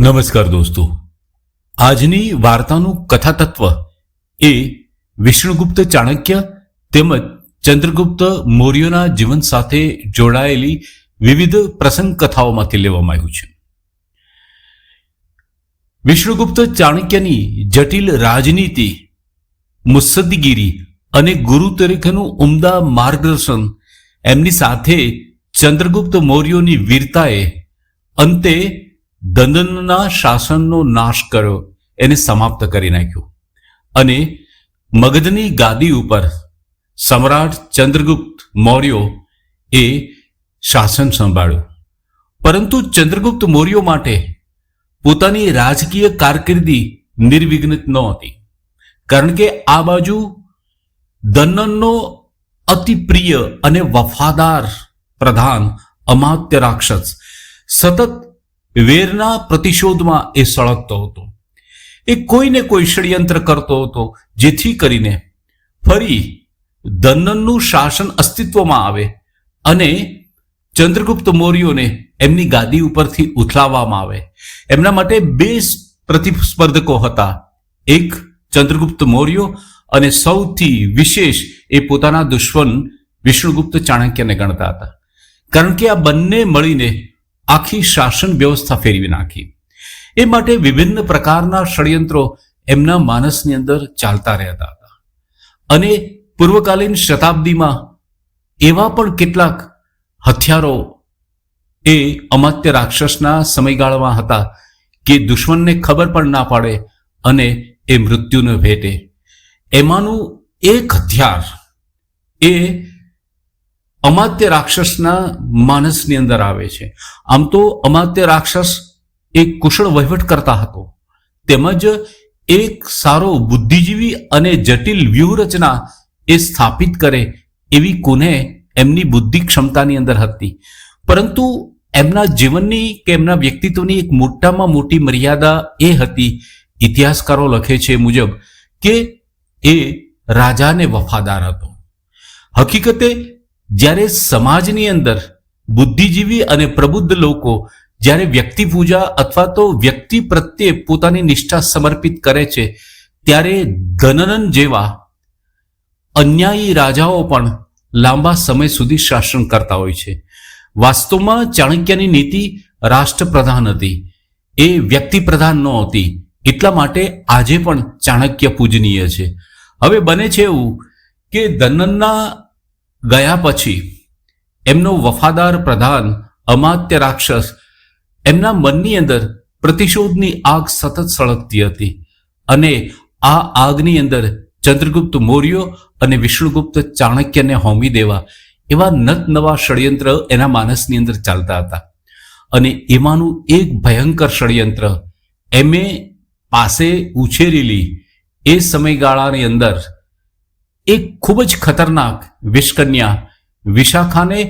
નમસ્કાર દોસ્તો. આજની વાર્તાનું કથાતત્વ એ વિષ્ણુગુપ્ત ચાણક્ય તેમજ ચંદ્રગુપ્ત મૌર્યના જીવન સાથે જોડાયેલી વિવિધ પ્રસંગ કથાઓમાંથી લેવામાં આવ્યું છે. વિષ્ણુગુપ્ત ચાણક્યની જટિલ રાજનીતિ, મુસદ્દીગીરી અને ગુરુ તરીકેનું ઉમદા માર્ગદર્શન એમની સાથે ચંદ્રગુપ્ત મૌર્યોની વીરતાએ અંતે દંદનના શાસનનો નાશ કર્યો, એને સમાપ્ત કરી નાખ્યો. અને મગધની ગાદી ઉપર સમ્રાટ ચંદ્રગુપ્ત મૌર્યો એ શાસન સંભાળ્યું. પરંતુ ચંદ્રગુપ્ત મૌર્યો માટે પોતાની રાજકીય કારકિર્દી નિર્વિઘ્નિત નહોતી કારણ કે આ બાજુ દન્નનનો અતિ પ્રિય અને વફાદાર પ્રધાન, અમાત્ય રાક્ષસ, સતત વેરના પ્રતિશોધમાં એ સળગતો હતો. એ કોઈને કોઈ ષડયંત્ર કરતો હતો, જેથી કરીને ફરી દન્નનનું શાસન અસ્તિત્વમાં આવે અને ચંદ્રગુપ્ત મૌર્યોને એમની ગાદી ઉપરથી ઉથલાવવામાં આવે. એમના માટે બે પ્રતિસ્પર્ધકો હતા. એક ચંદ્રગુપ્ત મૌર્ય અને સૌથી વિશેષ એ પોતાના દુશ્મન વિષ્ણુગુપ્ત ચાણક્યને ગણતા હતા. કારણ કે આ બંને મળીને આખી શાસન વ્યવસ્થા ફેરવી નાખી. એ માટે વિભિન્ન પ્રકારના ષડયંત્રો એમના માનસની અંદર ચાલતા રહેતા હતા. અને પૂર્વકાલીન શતાબ્દીમાં એવા પણ કેટલાક હથિયારો એ અમાત્ય રાક્ષસના સમયગાળામાં હતા કે દુશ્મનને ખબર પણ ના પાડે અને એ મૃત્યુને ભેટે. એમાંનું એક હથિયાર એ અમાત્ય રાક્ષસના માનસની અંદર આવે છે. આમ તો અમાત્ય રાક્ષસ એક કુશળ વહીવટ કરતા હતો. તેમજ એક સારો બુદ્ધિજીવી અને જટિલ વ્યૂહરચના એ સ્થાપિત કરે એવી કોને એમની બુદ્ધિ ક્ષમતાની અંદર હતી. પરંતુ એમના જીવનની કે એમના વ્યક્તિત્વની એક મોટામાં મોટી મર્યાદા એ હતી, ઇતિહાસકારો લખે છે મુજબ, કે એ રાજાને વફાદાર હતો. હકીકતે જ્યારે સમાજની અંદર બુદ્ધિજીવી અને પ્રબુદ્ધ લોકો જ્યારે વ્યક્તિ પૂજા અથવા તો વ્યક્તિ પ્રત્યે પોતાની નિષ્ઠા સમર્પિત કરે છે, ત્યારે ધનનન જેવા અન્યાયી રાજાઓ પણ લાંબા સમય સુધી શાસન કરતા હોય છે. વાસ્તવમાં ચાણક્યની નીતિ રાષ્ટ્રપ્રધાન હતી. એ વ્યક્તિ પ્રધાન નહોતી. એટલા માટે આજે પણ ચાણક્ય પૂજનીય છે. હવે બને છે એવું કે ધનનના ગયા પછી એમનો વફાદાર પ્રધાન, અમાત્ય રાક્ષસ, એમના મનની અંદર પ્રતિશોધની આગ સતત સળગતી હતી અને આ આગની અંદર ચંદ્રગુપ્ત મૌર્ય અને વિષ્ણુગુપ્ત ચાણક્યને હોમી દેવા એવા નત નવા ષડયંત્ર એના માનસની અંદર ચાલતા હતા. અને એમાંનું એક ભયંકર ષડયંત્ર એમે પાસે ઉછેરેલી એ સમયગાળાની અંદર એક ખૂબ જ ખતરનાક વિષકન્યા વિશાખાને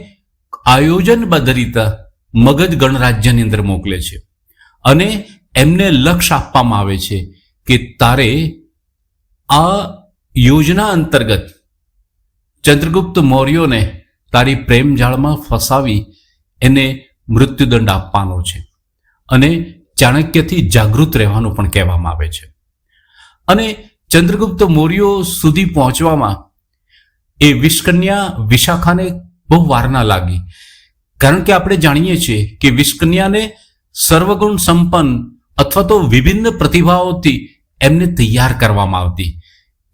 આયોજનબદ્ધ રીતે મગધ ગણરાજ્યની અંદર મોકલે છે. અને એમને લક્ષ્ય આપવામાં આવે છે કે તારે આ યોજના અંતર્ગત ચંદ્રગુપ્ત મૌર્યોને તારી પ્રેમ જાળમાં ફસાવી એને મૃત્યુદંડ આપવાનો છે અને ચાણક્યથી જાગૃત રહેવાનું પણ કહેવામાં આવે છે. અને ચંદ્રગુપ્ત મૌર્યો સુધી પહોંચવામાં એ વિષકન્યા વિશાખાને બહુ વારના લાગી. કારણ કે આપણે જાણીએ છીએ કે વિષકન્યાને સર્વગુણ સંપન્ન અથવા તો વિભિન્ન પ્રતિભાઓથી એમને તૈયાર કરવામાં આવતી.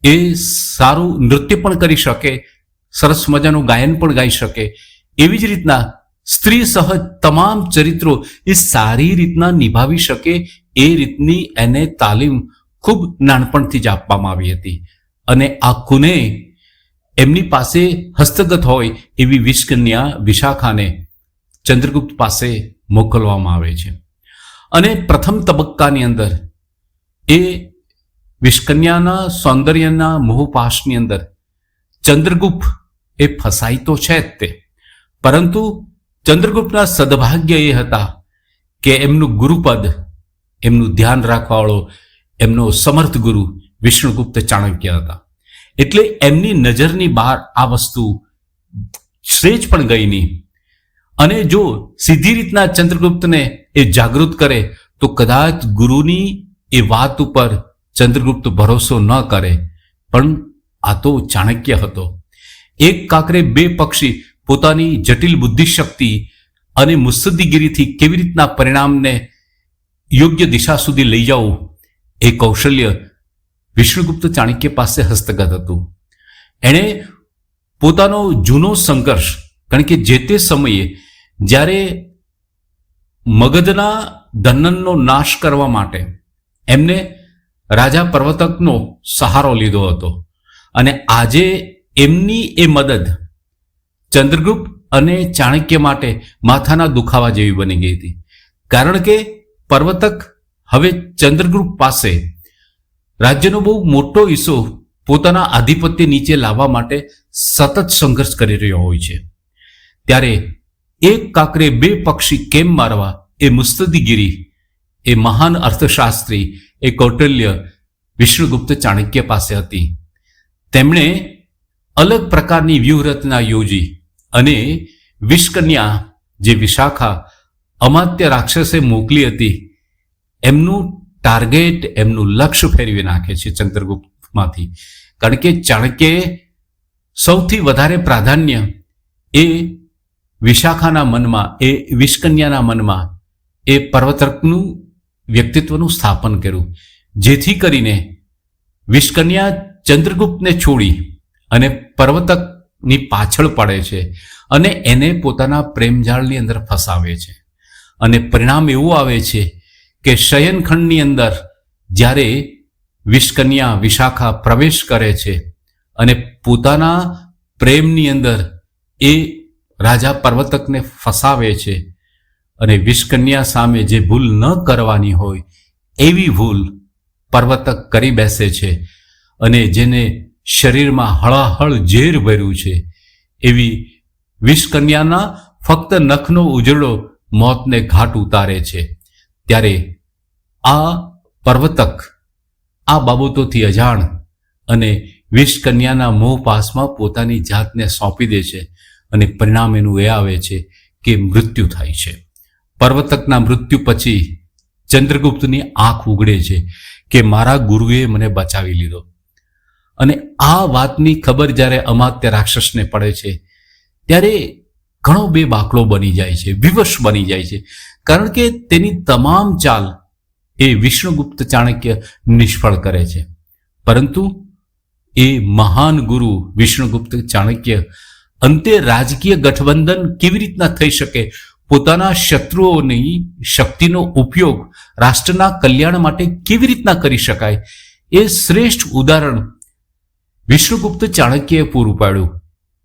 એ સારું નૃત્ય પણ કરી શકે, સરસ મજાનું ગાયન પણ ગાઈ શકે. એવી જ રીતના સ્ત્રી સહજ તમામ ચરિત્રો એ સારી રીતના નિભાવી શકે એ રીતની એને તાલીમ ખૂબ નાનપણથી જ આપવામાં આવી હતી. અને આ કુને એમની પાસે હસ્તગત હોય એવી વિષકન્યા વિશાખાને ચંદ્રગુપ્ત પાસે મોકલવામાં આવે છે. અને પ્રથમ તબક્કાની અંદર એ વિષકન્યાના સૌંદર્યના મોહપાશની અંદર ચંદ્રગુપ્ત એ ફસાઈ તો છે જ તે. પરંતુ ચંદ્રગુપ્તના સદભાગ્ય એ હતા કે એમનું ગુરુપદ, એમનું ધ્યાન રાખવાવાળો એમનો સમર્થ ગુરુ વિષ્ણુગુપ્ત ચાણક્ય હતા. એટલે એમની નજરની બહાર આ વસ્તુ શ્રેજ પણ ગઈ નહીં. અને જો સીધી રીતના ચંદ્રગુપ્તને એ જાગૃત કરે, તો કદાચ ગુરુની એ વાત ઉપર ચંદ્રગુપ્ત ભરોસો ન કરે. પણ આ તો ચાણક્ય હતો. એક કાકરે બે પક્ષી પોતાની જટિલ બુદ્ધિશક્તિ અને મુસદ્દીગીરીથી કેવી રીતના પરિણામને યોગ્ય દિશા સુધી લઈ જવું એ કૌશલ્ય વિષ્ણુગુપ્ત ચાણક્ય પાસે હસ્તગત હતું. એણે પોતાનો જૂનો સંઘર્ષ, કારણ કે જે તે સમયે જ્યારે મગધના ધનનનો નાશ કરવા માટે એમને રાજા પર્વતકનો સહારો લીધો હતો અને આજે એમની એ મદદ ચંદ્રગુપ્ત અને ચાણક્ય માટે માથાના દુખાવા જેવી બની ગઈ હતી. કારણ કે પર્વતક હવે ચંદ્રગુપ્ત પાસે રાજ્યનો બહુ મોટો હિસ્સો પોતાના આધિપત્ય નીચે લાવવા માટે સતત સંઘર્ષ કરી રહ્યો હોય છે. ત્યારે એક કાકરે બે પક્ષી કેમ મારવા એ મુસ્તદીગીરી એ મહાન અર્થશાસ્ત્રી એ કૌટલ્ય વિષ્ણુગુપ્ત ચાણક્ય પાસે હતી. તેમણે અલગ પ્રકારની વ્યૂહરચના યોજી અને વિષકન્યા જે વિશાખા, અમાત્ય રાક્ષસે મોકલી હતી એમનું ટાર્ગેટ એમનું લક્ષ્ય ફેરવી નાખે છે ચંદ્રગુપ્તમાંથી. કારણ કે ચાણક્યએ સૌથી વધારે પ્રાધાન્ય એ વિશાખાના મનમાં, એ વિષકન્યાના મનમાં, એ પર્વતકનું વ્યક્તિત્વનું સ્થાપન કર્યું. જેથી કરીને વિષકન્યા ચંદ્રગુપ્તને છોડી અને પર્વતકની પાછળ પડે છે અને એને પોતાના પ્રેમજાળની અંદર ફસાવે છે. અને પરિણામ એવું આવે છે કે શયનખંડની અંદર જ્યારે વિષકન્યા વિશાખા પ્રવેશ કરે છે અને પોતાના પ્રેમની અંદર એ રાજા પર્વતકને ફસાવે છે અને વિષકન્યા સામે જે ભૂલ ન કરવાની હોય એવી ભૂલ પર્વતક કરી બેસે છે અને જેને શરીરમાં હળાહળ ઝેર ભર્યું છે, એવી વિષકન્યાના ફક્ત નખનો ઉજળો મોતને ઘાટ ઉતારે છે. ત્યારે આ પર્વતક, આ બાબતોથી અજાણ અને વિષકન્યાના મોહ પાસમાં પોતાની જાતને સોંપી દે છે અને પરિણામ એનું એ આવે છે કે મૃત્યુ થાય છે. પર્વતકના મૃત્યુ પછી ચંદ્રગુપ્તની આંખ ઉગડે છે કે મારા ગુરુએ મને બચાવી લીધો. અને આ વાતની ખબર જ્યારે અમાત્ય રાક્ષસને પડે છે, ત્યારે ઘણો બે બાકડો બની જાય છે, વિવશ બની જાય છે. કારણ કે તેની તમામ ચાલ એ વિષ્ણુગુપ્ત ચાણક્ય નિષ્ફળ કરે છે. પરંતુ એ મહાન ગુરુ વિષ્ણુગુપ્ત ચાણક્ય અંતે રાજકીય ગઠબંધન કેવી રીતના થઈ શકે? પોતાના શત્રુઓની શક્તિનો ઉપયોગ રાષ્ટ્રના કલ્યાણ માટે કેવી રીતના કરી શકાય? એ શ્રેષ્ઠ ઉદાહરણ વિષ્ણુગુપ્ત ચાણક્યએ પૂરું પાડ્યું.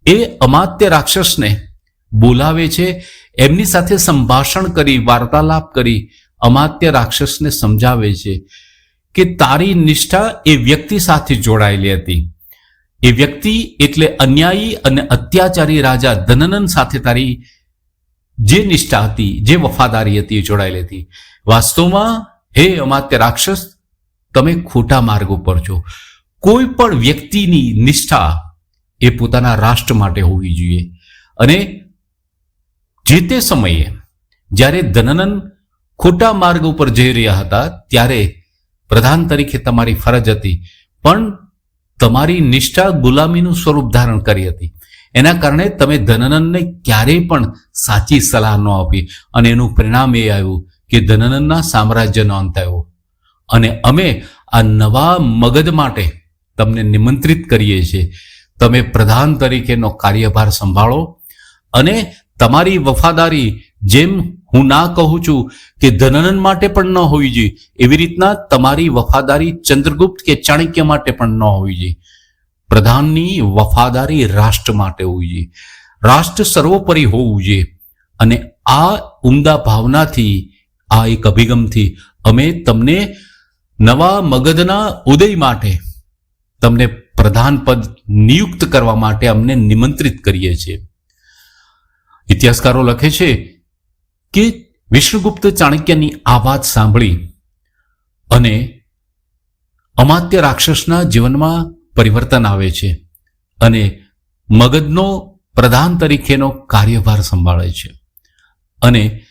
એ અમાત્ય રાક્ષસને બોલાવે છે, એમની સાથે સંભાષણ કરી, વાર્તાલાપ કરી, અમાત્ય રાક્ષસને સમજાવે છે કે તારી નિષ્ઠા એ વ્યક્તિ સાથે જોડાયેલી હતી. એ વ્યક્તિ એટલે અન્યાયી અને અત્યાચારી રાજા ધનનન સાથે તારી જે નિષ્ઠા હતી, જે વફાદારી હતી એ જોડાયેલી હતી. વાસ્તવમાં, હે અમાત્ય રાક્ષસ, તમે ખોટા માર્ગ ઉપર છો. કોઈ પણ વ્યક્તિની નિષ્ઠા એ પોતાના રાષ્ટ્ર માટે હોવી જોઈએ. અને જે તે સમયે જ્યારે ધનનન ખોટા માર્ગ ઉપર જઈ રહ્યા હતા, ત્યારે પ્રધાન તરીકે તમારી ફરજ હતી. પણ તમારી નિષ્ઠા ગુલામીનું સ્વરૂપ ધારણ કરી હતી. એના કારણે તમે ધનનનને ક્યારેય પણ સાચી સલાહ ન આપી. અને એનું પરિણામ એ આવ્યું કે ધનનનના સામ્રાજ્યનો અંત આવ્યો. અને અમે આ નવા મગજ માટે તમને નિમંત્રિત કરીએ છીએ. તમે પ્રધાન તરીકેનો કાર્યભાર સંભાળો અને તમારી વફાદારી જેમ હું ના કહું છું કે ધનનન માટે પણ ન હોવી જોઈએ, એવી રીતના તમારી વફાદારી ચંદ્રગુપ્ત કે ચાણક્ય માટે પણ ન હોવી જોઈએ. પ્રધાનની વફાદારી રાષ્ટ્ર માટે હોવી જોઈએ. રાષ્ટ્ર સર્વોપરી હોવું જોઈએ. અને આ ઉમદા ભાવનાથી, આ એક અભિગમથી અમે તમને નવા મગધના ઉદય માટે તમને પ્રધાન પદ નિયુક્ત કરવા માટે અમને નિમંત્રિત કરીએ છીએ. ઇતિહાસકારો લખે છે કે વિષ્ણુગુપ્ત ચાણક્યની આ વાત સાંભળી અને અમાત્ય રાક્ષસના જીવનમાં પરિવર્તન આવે છે અને મગજનો પ્રધાન તરીકેનો કાર્યભાર સંભાળે છે. અને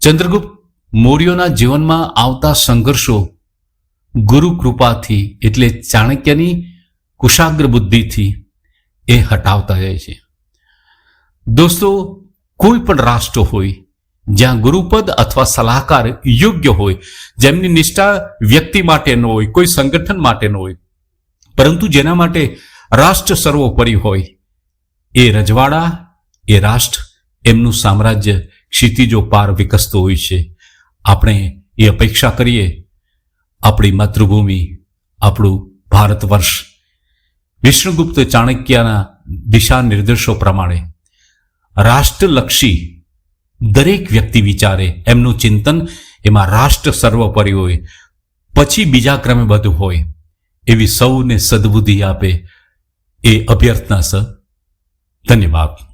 ચંદ્રગુપ્ત મૌર્યોના જીવનમાં આવતા સંઘર્ષો ગુરુ કૃપાથી એટલે ચાણક્યની કુશાગ્ર બુદ્ધિથી એ હટાવતા જાય છે. દોસ્તો, કોઈ પણ રાષ્ટ્ર હોય, જ્યાં ગુરુપદ અથવા સલાહકાર યોગ્ય હોય, જેમની નિષ્ઠા વ્યક્તિ માટે ન હોય, કોઈ સંગઠન માટે ન હોય, પરંતુ જેના માટે રાષ્ટ્ર સર્વોપરી હોય, એ રજવાડા, એ રાષ્ટ્ર, એમનું સામ્રાજ્ય ક્ષિતિજો પાર વિકસતું હોય છે. આપણે એ અપેક્ષા કરીએ, આપણી માતૃભૂમિ, આપણું ભારત વર્ષ. વિષ્ણુગુપ્ત ચાણક્યના દિશા નિર્દેશો પ્રમાણે રાષ્ટ્રલક્ષી દરેક વ્યક્તિ વિચારે, એમનું ચિંતન એમાં રાષ્ટ્ર સર્વોપરી હોય, પછી બીજા ક્રમે બધું હોય, એવી સૌને સદબુદ્ધિ આપે એ અભ્યર્થના, સર. ધન્યવાદ.